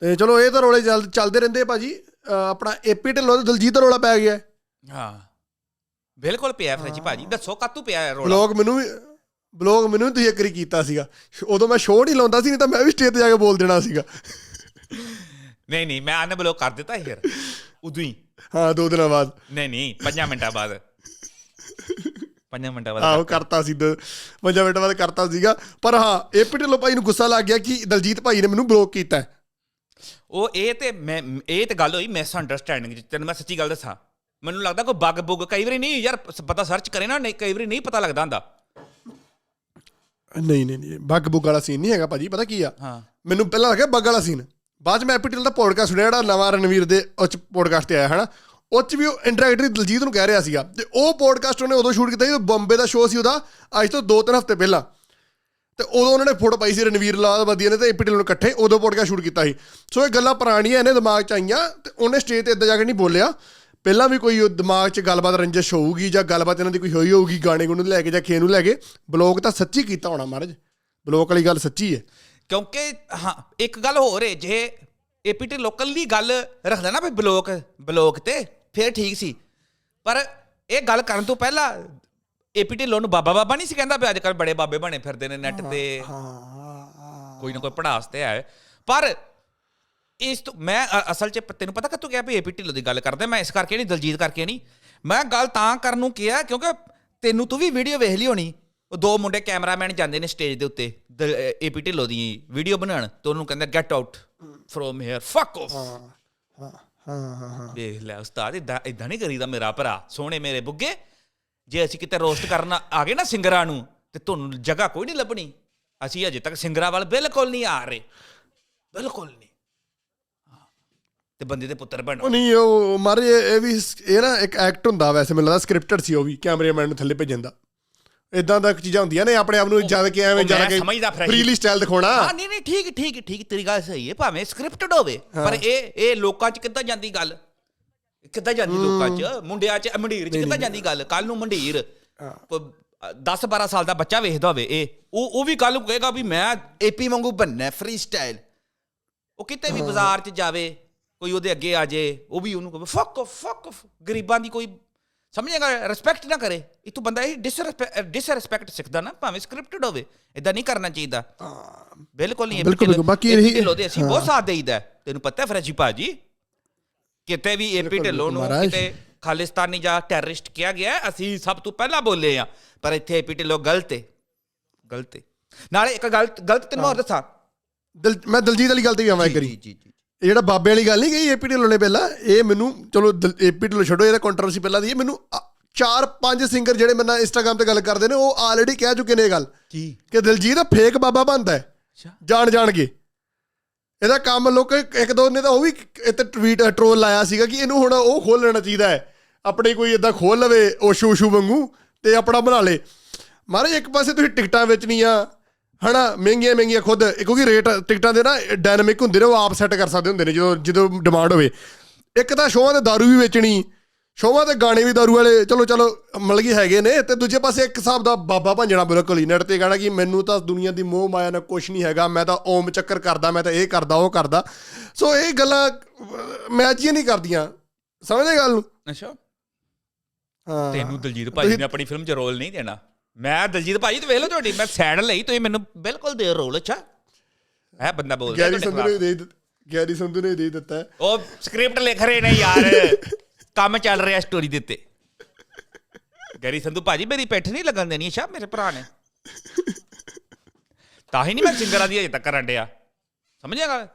ਤੇ ਚਲੋ ਇਹ ਤਾਂ ਰੋਲੇ ਚੱਲ- ਚੱਲਦੇ ਰਹਿੰਦੇ ਆ ਭਾਜੀ। ਆਪਣਾ ਏਪੀ ਢਿੱਲੋਂ ਤੇ ਦਲਜੀਤ ਦਾ ਰੋਲਾ ਪੈ ਗਿਆ। ਹਾਂ। ਬਿਲਕੁਲ ਪਿਆ ਫਰਜੀ ਭਾਜੀ। ਦੱਸੋ ਕਾਤੋਂ ਪਿਆ ਰੋਲਾ? ਬਲੌਗ ਮੈਨੂੰ ਵੀ ਬਲੌਗ ਮੈਨੂੰ ਵੀ ਤੁਸੀਂ ਇੱਕ ਵਾਰੀ ਕੀਤਾ ਸੀਗਾ। ਉਦੋਂ ਮੈਂ ਸ਼ੋਅ ਨਹੀਂ ਲਾਉਂਦਾ ਸੀ ਨਹੀਂ ਤਾਂ ਮੈਂ ਵੀ ਸਟੇਜ ਤੇ ਜਾ ਕੇ ਬੋਲ ਦੇਣਾ ਸੀਗਾ। ਨਹੀਂ ਨਹੀਂ ਮੈਂ ਅਨ ਬਲੌਕ ਕਰ ਦਿੱਤਾ ਸੀ ਫਿਰ। ਉਦੋਂ ਹੀ। ਹਾਂ ਦੋ ਦਿਨਾਂ ਬਾਅਦ। ਨਹੀਂ ਨਹੀਂ 5 ਮਿੰਟਾਂ ਬਾਅਦ। 5 ਮਿੰਟਾਂ ਬਾਅਦ ਆਹੋ ਕਰਤਾ। ਸੀ ਦ- ਪੰਜਾਂ ਮਿੰਟ ਬਾਅਦ ਕਰਤਾ ਸੀਗਾ। ਪਰ ਹਾਂ ਏਪੀ ਢਿੱਲੋਂ ਭਾਈ ਨੂੰ ਗੁੱਸਾ ਲੱਗ ਗਿਆ ਕਿ ਦਲਜੀਤ ਭਾਈ ਨੇ ਮੈਨੂੰ ਬਲੌਕ ਕੀਤਾ ਹੈ। ਉਹ ਇਹ ਤੇ ਮੈਂ ਇਹ ਤੇ ਗੱਲ ਹੋਈ ਮਿਸ ਅੰਡਰਸਟੈਂਡਿੰਗ ਤੈਨੂੰ ਮੈਂ ਸੱਚੀ ਗੱਲ ਦੱਸਾਂ। ਮੈਨੂੰ ਲੱਗਦਾ ਕੋਈ ਬੱਗ ਬੁੱਗ ਕਈ ਵਾਰੀ ਨਹੀਂ ਯਾਰ ਪਤਾ ਸਰਚ ਕਰੇ ਨਾ ਨਹੀਂ ਕਈ ਵਾਰੀ ਨਹੀਂ ਪਤਾ ਲੱਗਦਾ ਹੁੰਦਾ। ਨਹੀਂ ਨਹੀਂ ਨਹੀਂ ਬੱਗ ਬੁੱਗ ਵਾਲਾ ਸੀਨ ਨਹੀਂ ਹੈਗਾ ਭਾਜੀ ਪਤਾ ਕੀ ਆ? ਹਾਂ। ਮੈਨੂੰ ਪਹਿਲਾਂ ਲੱਗਿਆ ਬੱਗ ਵਾਲਾ ਸੀਨ ਬਾਅਦ ਚ ਮੈਂ ਏਪੀ ਢਿੱਲੋਂ ਦਾ ਪੋਡਕਾਸਟ ਸੁਣਿਆ ਜਿਹੜਾ ਨਵਾਂ ਰਣਵੀਰ ਦੇ ਉਹ ਚ ਪੋਡਕਾਸਟ ਤੇ ਆਇਆ ਹਨਾ? ਉਹ ਚ ਵੀ ਉਹ ਇੰਟਰੈਕਟਰੀ ਦਲਜੀਤ ਨੂੰ ਕਹਿ ਰਿਹਾ ਸੀਗਾ। ਤੇ ਉਹ ਪੋਡਕਾਸਟ ਉਹਨੇ ਉਦੋਂ ਸ਼ੂਟ ਕੀਤਾ ਜਦੋਂ ਬੰਬੇ ਦਾ ਸ਼ੋਅ ਸੀ ਉਹਦਾ ਅੱਜ ਤੋਂ 2-3 ਹਫ਼ਤੇ ਪਹਿਲਾਂ। ਤੇ ਉਦੋਂ ਉਹਨਾਂ ਨੇ ਫੋਟੋ ਪਾਈ ਸੀ ਰਣਵੀਰ ਲਾਲਵਦੀਆ ਨੇ ਤੇ ਏਪੀ ਢਿੱਲੋਂ ਨੇ ਇਕੱਠੇ, ਉਦੋਂ ਪੋਡਕਾਸਟ ਸ਼ੂਟ ਕੀਤਾ ਸੀ। ਸੋ ਇਹ ਗੱਲਾਂ ਪੁਰਾਣੀਆਂ ਇਹਨੇ ਦਿਮਾਗ 'ਚ ਆਈਆਂ ਤੇ ਉਹਨੇ ਸਟੇਜ ਤੇ ਇੱਦਾਂ ਜਾ ਕੇ ਨਹੀਂ ਬੋਲਿਆ। ਪਹਿਲਾਂ ਵੀ ਕੋਈ ਦਿਮਾਗ 'ਚ ਗੱਲਬਾਤ, ਰੰਜਿਸ਼ ਹੋਊਗੀ ਜਾਂ ਗੱਲਬਾਤ ਇਹਨਾਂ ਦੀ ਕੋਈ ਹੋਈ ਹੋਊਗੀ, ਗਾਣੇ ਗੁਣੇ ਨੂੰ ਲੈ ਕੇ ਜਾਂ ਖੇ ਨੂੰ ਲੈ ਕੇ, ਬਲੌਗ ਤਾਂ ਸੱਚੀ ਕੀਤਾ ਹੋਣਾ ਮਹਾਰਾਜ। ਬਲੌਗ ਵਾਲੀ ਗੱਲ ਸੱਚੀ ਹੈ। ਕਿਉਂਕਿ, ਹਾਂ, ਇੱਕ ਗੱਲ ਹੋਰ ਹੈ ਜੇ ਏਪੀਟੀ ਲੋਕਲ ਦੀ ਗੱਲ ਰੱਖਦਾ ਨਾ ਵੀ ਬਲੋਕ ਬਲੋਕ ਤੇ, ਫਿਰ ਠੀਕ ਸੀ। ਪਰ ਇਹ ਗੱਲ ਕਰਨ ਤੋਂ ਪਹਿਲਾਂ ਏਪੀਟੀ ਲੋ ਨੂੰ ਬਾਬਾ ਬਾਬਾ ਨਹੀਂ ਸੀ ਕਹਿੰਦਾ ਵੀ ਅੱਜ ਕੱਲ ਬੜੇ ਬਾਬੇ ਬਣੇ ਫਿਰਦੇ ਨੇ ਨੈਟ ਤੇ। ਹਾਂ। ਕੋਈ ਨਾ ਕੋਈ ਪੜਾਸ ਤੇ ਹੈ। ਪਰ ਇਸ ਤੋਂ ਮੈਂ ਅਸਲ 'ਚ ਤੈਨੂੰ ਪਤਾ ਕਿ ਤੂੰ ਕਿਹਾ ਵੀ ਏਪੀ ਢਿੱਲੋਂ ਦੀ ਗੱਲ ਕਰਦੇ ਮੈਂ ਇਸ ਕਰਕੇ ਨਹੀਂ ਦਲਜੀਤ ਕਰਕੇ ਨਹੀਂ। ਮੈਂ ਗੱਲ ਤਾਂ ਕਰਨ ਨੂੰ ਕਿਹਾ ਕਿਉਂਕਿ ਤੈਨੂੰ ਤੂੰ ਵੀ ਵੀਡੀਓ ਵੇਖ ਲਈ ਹੋਣੀ। ਉਹ ਦੋ ਮੁੰਡੇ ਕੈਮਰਾਮੈਨ ਜਾਂਦੇ ਨੇ ਸਟੇਜ ਦੇ ਉੱਤੇ ਏਪੀ ਢਿੱਲੋਂ ਦੀ ਵੀਡੀਓ ਬਣਾਉਣ। ਤੇ ਉਹਨੂੰ ਕਹਿੰਦਾ get out from here fuck off ਹਾਂ ਹਾਂ ਹਾਂ ਹਾਂ ਵੇਖ ਲੈ ਉਸਤਾਦ ਇਦਾਂ ਇਦਾਂ ਨਹੀਂ ਕਰੀਦਾ ਮੇਰਾ ਭਰਾ। ਸੋਹਣੇ ਮੇਰੇ ਬੁੱਗੇ। ਜੇ ਅਸੀਂ ਕਿਤੇ ਰੋਸਟ ਕਰਨ ਆ ਗਏ ਨਾ ਸਿੰਗਰਾਂ ਨੂੰ ਤੇ ਤੁਹਾਨੂੰ ਜਗ੍ਹਾ ਕੋਈ ਨਹੀਂ ਲੱਭਣੀ। ਅਸੀਂ ਅਜੇ ਤੱਕ ਸਿੰਗਰਾਂ ਵੱਲ ਬਿਲਕੁਲ ਨਹੀਂ ਆ ਰਹੇ। ਬਿਲਕੁਲ ਨਹੀਂ। ਤੇ ਬੰਦੇ ਦੇ ਪੁੱਤਰ ਬਣੋ ਨਹੀਂ ਉਹ ਮਾਰੇ ਇਹ ਵੀ ਇਹ ਨਾ ਇੱਕ ਐਕਟ ਹੁੰਦਾ ਵੈਸੇ ਮੈਨੂੰ ਲੱਗਦਾ ਸਕ੍ਰਿਪਟਡ ਸੀ ਉਹ ਵੀ ਕੈਮਰਾਮੈਨ ਨੂੰ ਥੱਲੇ ਭੇਜਣ ਦਾ। ਇਦਾਂ ਦਾ ਚੀਜ਼ਾਂ ਹੁੰਦੀਆਂ ਨੇ ਆਪਣੇ ਆਪ ਨੂੰ ਜਦ ਕੇ ਐਵੇਂ ਮੈਂ ਕੇ ਫ੍ਰੀਲੀ ਸਟਾਈਲ ਦਿਖਾਉਣਾ। ਹਾਂ ਨਹੀਂ ਨਹੀਂ ਠੀਕ ਠੀਕ ਠੀਕ ਤੇਰੀ ਗੱਲ ਸਹੀ ਹੈ ਭਾਵੇਂ ਸਕ੍ਰਿਪਟਡ ਹੋਵੇ ਪਰ ਇਹ ਇਹ ਲੋਕਾਂ 'ਚ ਕਿੱਦਾਂ ਜਾਂਦੀ ਗੱਲ? ਕਿੱਦਾਂ ਜਾਂਦੀ ਲੋਕਾਂ 'ਚ? ਮੁੰਡਿਆਂ 'ਚ ਮੰਡੀਰ 'ਚ ਕਿੱਦਾਂ ਜਾਂਦੀ ਗੱਲ? ਕੱਲ ਨੂੰ ਮੰਡੀਰ। ਕੋਈ 10 12 ਸਾਲ ਦਾ ਬੱਚਾ ਵੇਖਦਾ ਹੋਵੇ ਇਹ। ਉਹ ਉਹ ਵੀ ਕੱਲ ਨੂੰ ਕਹੇਗਾ ਵੀ ਮੈਂ ਏਪੀ ਵਾਂਗੂ ਬੰਨਾ ਫ੍ਰੀ ਸਟਾਈਲ ਉਹ ਕਿਤੇ ਵੀ ਬਾਜ਼ਾਰ 'ਚ ਜਾਵੇ ਕੋਈ ਉਹਦੇ ਅੱਗੇ ਆ ਜੇ ਉਹ ਵੀ ਉਹਨੂੰ ਕਹੇ ਫੱਕ ਫੱਕ ਗਰੀਬਾਂ ਦੀ ਕੋਈ ਸਮਝੇਗਾ ਰਿਸਪੈਕਟ ਨਾ ਕਰੇ। ਇਹ ਤੋਂ ਬੰਦਾ ਇਹ ਡਿਸਰੈਸਪੈਕਟ ਸਿੱਖਦਾ ਨਾ ਭਾਵੇਂ ਸਕ੍ਰਿਪਟਡ ਹੋਵੇ। ਇਦਾਂ ਨਹੀਂ ਕਰਨਾ ਚਾਹੀਦਾ। ਬਿਲਕੁਲ ਨਹੀਂ ਬਿਲਕੁਲ। ਬਾਕੀ ਇਹੀ- ਢਿੱਲੋਂ ਦੇ ਅਸੀਂ ਬਹੁਤ ਸਾਥ ਦੇਈਦਾ। ਤੈਨੂੰ ਪਤਾ ਫਰਜੀ ਭਾਜੀ ਕਿਤੇ ਵੀ ਏਪੀ ਢਿੱਲੋਂ ਨੂੰ। ਕਿਤੇ ਖਾਲਿਸਤਾਨੀ ਜਾਂ ਟੈਰਰਿਸਟ ਕਿਹਾ ਗਿਆ ਅਸੀਂ ਸਭ ਤੋਂ ਪਹਿਲਾਂ ਬੋਲੇ ਆ ਪਰ ਇੱਥੇ ਏਪੀ ਢਿੱਲੋਂ ਗਲਤ ਹੈ ਗਲਤ ਹੈ ਨਾਲੇ ਇੱਕ ਗਲਤ ਗਲਤ ਤੈਨੂੰ ਹੋਰ ਦੱਸਾਂ? ਮੈਂ ਦਲਜੀਤ ਵਾਲੀ ਗੱਲ ਤੇ ਵੀ ਆਵਾਂ ਇੱਕ ਵਾਰੀ। ਜੀ ਜੀ ਇਹ ਜਿਹੜਾ ਬਾਬੇ ਵਾਲੀ ਗੱਲ ਨਹੀਂ ਕਹੀ ਏਪੀ ਢਿੱਲੋਂ ਨੇ ਪਹਿਲਾਂ ਇਹ ਮੈਨੂੰ ਚਲੋ ਏਪੀ ਢਿੱਲੋਂ ਛੱਡੋ ਇਹਦਾ ਕੰਟਰੋਵਰਸੀ ਪਹਿਲਾਂ ਦੀ ਹੈ ਮੈਨੂੰ ਚਾਰ ਪੰਜ ਸਿੰਗਰ ਜਿਹੜੇ ਮੇਰੇ ਨਾਲ ਇੰਸਟਾਗ੍ਰam ਤੇ ਗੱਲ ਕਰਦੇ ਨੇ ਉਹ ਆਲਰੇਡੀ ਕਹਿ ਚੁੱਕੇ ਨੇ ਇਹ ਗੱਲ ਕੀ? ਕਿ ਦਿਲਜੀਤ ਫੇਕ ਬਾਬਾ ਬਣਦਾ ਹੈ। ਜਾਣ ਜਾਣ ਕੇ ਇਹਦਾ ਕੰਮ ਲੋਕ ਇੱਕ ਦੋ ਨੇ ਤਾਂ ਉਹ ਵੀ ਇੱਥੇ ਟਵੀਟ ਟ੍ਰੋਲ ਲਾਇਆ ਸੀਗਾ ਕਿ ਇਹਨੂੰ ਹੁਣ ਉਹ ਖੋਲ ਲੈਣਾ ਚਾਹੀਦਾ ਹੈ। ਆਪਣੇ ਕੋਈ ਇਦਾਂ ਖੋਲ ਲਵੇ ਓਸ਼ੂ ਓਸ਼ੂ ਵਾਂਗੂ ਤੇ ਆਪਣਾ ਬਣਾ ਲੇ। ਮਹਾਰਾਜ ਇੱਕ ਪਾਸੇ ਤੁਸੀਂ ਟਿਕਟਾਂ ਵੇਚਣੀਆਂ, ਹਨਾ, ਮਹਿੰਗੀਆਂ ਮਹਿੰਗੀਆਂ ਖੁਦ, ਕਿਉਂਕਿ ਰੇਟ, ਟਿਕਟਾਂ ਦੇ ਨਾ ਡਾਇਨਾਮਿਕ ਹੁੰਦੇ ਨੇ, ਉਹ ਆਪ ਸੈੱਟ ਕਰ ਸਕਦੇ ਹੁੰਦੇ ਨੇ ਜਦੋਂ ਜਦੋਂ ਡਿਮਾਂਡ ਹੋਵੇ। ਇੱਕ ਤਾਂ ਸ਼ੋਆਂ ਤੇ ਦਾਰੂ ਵੀ ਵੇਚਣੀ ਸ਼ੋਆਂ ਤੇ ਗਾਣੇ ਵੀ ਦਾਰੂ ਵਾਲੇ ਚਲੋ ਚਲੋ ਕਿ ਹੈਗੇ ਨੇ। ਤੇ ਦੂਜੇ ਪਾਸੇ ਇੱਕ ਹਿਸਾਬ ਦਾ ਬਾਬਾ ਭੰਜਣਾ ਬਿਲਕੁਲ ਹੀ ਨੈਟ ਤੇ ਕਹਿਣਾ ਕਿ ਮੈਨੂੰ ਤਾਂ ਦੁਨੀਆ ਦੀ ਮੋਹ ਮਾਇਆ ਨਾਲ ਕੁਝ ਨਹੀਂ ਹੈਗਾ ਮੈਂ ਤਾਂ ਓਮ ਚੱਕਰ ਕਰਦਾ ਮੈਂ ਤਾਂ ਇਹ ਕਰਦਾ ਉਹ ਕਰਦਾ। ਸੋ ਇਹ ਗੱਲਾਂ ਮੈਚ ਹੀ ਨਹੀਂ ਕਰਦੀਆਂ। ਸਮਝਦੇ ਗੱਲ ਨੂੰ? ਅੱਛਾ। ਹਾਂ। ਤੈਨੂੰ ਦਲਜੀਤ ਭਾਜੀ ਨੇ ਆਪਣੀ ਫਿਲਮ 'ਚ ਰੋਲ ਨਹੀਂ ਦੇਣਾ। ਮੈਂ ਦਲਜੀਤ ਭਾਜੀ ਤੇ ਵੇਖ ਲਓ ਤੁਹਾਡੀ ਮੈਂ ਸਾਈਡ ਲਈ ਤੁਸੀਂ ਮੈਨੂੰ ਬਿਲਕੁਲ ਦੇ ਰੋਲ ਅੱਛਾ। ਇਹ ਬੰਦਾ ਬੋਲਦਾ ਗੈਰੀ ਸੰਧੂ। ਨੇ ਦੇ ਦਿੱਤ- ਗੈਰੀ ਸੰਧੂ ਨੇ ਦੇ ਦਿੱਤਾ। ਹੈ। ਉਹ ਸਕ੍ਰਿਪਟ ਲਿਖ ਰਹੇ ਨੇ ਯਾਰ। ਕੰਮ ਚੱਲ ਰਿਹਾ ਸਟੋਰੀ ਦੇ ਉੱਤੇ। ਗੈਰੀ ਸੰਧੂ ਭਾਜੀ, ਮੇਰੀ ਪਿੱਠ ਨਹੀਂ ਲੱਗਣ ਦੇਣੀ ਸ਼ਾਹ ਮੇਰੇ ਭਰਾ ਨੇ। ਤਾਂ ਹੀ ਨਹੀਂ ਮੈਂ ਸਿੰਗਰਾਂ ਦੀ ਅਜੇ ਤੱਕ ਕਰਨ ਡਿਆ। ਸਮਝਿਆ ਗੱਲ?